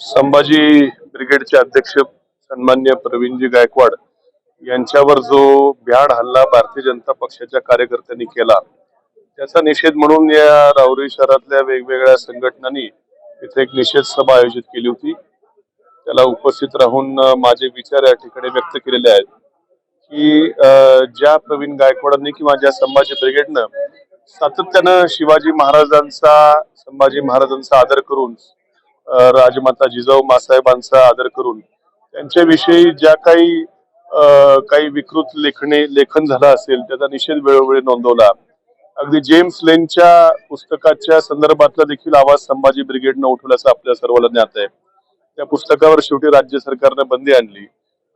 संभाजी ब्रिगेडचे अध्यक्ष सन्मान्य प्रवीणजी गायकवाड यांच्यावर जो भ्याड हल्ला भारतीय जनता पक्षाच्या कार्यकर्त्यांनी केला त्याचा निषेध म्हणून या राहुरी शहरातल्या वेगवेगळ्या संघटनांनी तिथे एक निषेध सभा आयोजित केली होती. त्याला उपस्थित राहून माझे विचार या ठिकाणी व्यक्त केलेले आहेत की ज्या प्रवीण गायकवाडांनी किंवा ज्या संभाजी ब्रिगेडनं सातत्यानं शिवाजी महाराजांचा संभाजी महाराजांचा आदर करून राजमाता जिजाऊ मासाहेबांचा आदर करून त्यांच्याविषयी ज्या काही काही विकृत लेखणे लेखन झालं असेल त्याचा निषेध वेळोवेळी नोंदवला. अगदी जेम्स लेनच्या पुस्तकाच्या संदर्भातला देखील आवाज संभाजी ब्रिगेडनं उठवल्याचं आपल्या सर्वांना ज्ञात आहे. त्या पुस्तकावर शेवटी राज्य सरकारनं बंदी आणली.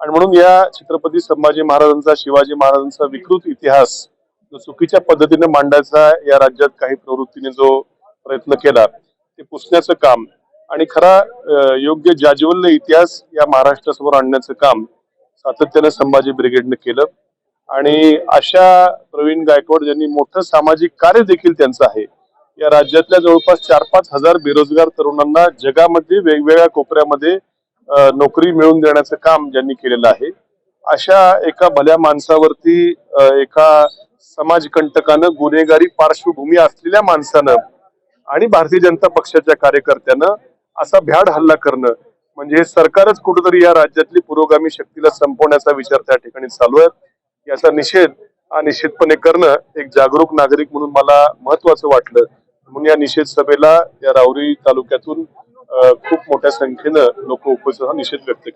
आणि म्हणून या छत्रपती संभाजी महाराजांचा शिवाजी महाराजांचा विकृत इतिहास जो चुकीच्या पद्धतीने मांडायचा या राज्यात काही प्रवृत्तीने जो प्रयत्न केला ते पुसण्याचं काम आणि खरा योग्य जाज्वल्य इतिहास या महाराष्ट्रासमोर आणण्याचं काम सातत्याने संभाजी ब्रिगेडने केलं. आणि अशा प्रवीण गायकवाड ज्यांनी मोठं सामाजिक कार्य देखील त्यांचं आहे या राज्यातल्या जवळपास चार पाच हजार बेरोजगार तरुणांना जगामध्ये वेगवेगळ्या कोपऱ्यामध्ये नोकरी मिळवून देण्याचं काम ज्यांनी केलेलं आहे. अशा एका भल्या माणसावरती एका समाजकंटकानं गुन्हेगारी पार्श्वभूमी असलेल्या माणसानं आणि भारतीय जनता पक्षाच्या कार्यकर्त्यानं असा भ्याड हल्ला करणं. म्हणजे हे सरकारच कुठेतरी या राज्यातली पुरोगामी शक्तीला संपवण्याचा विचार त्या ठिकाणी चालू आहे. याचा निषेध हा निश्चितपणे करणं एक जागरूक नागरिक म्हणून मला महत्वाचं वाटलं. म्हणून या निषेध सभेला या राऊरी तालुक्यातून खूप मोठ्या संख्येनं लोक उपस्थित निषेध व्यक्त केला.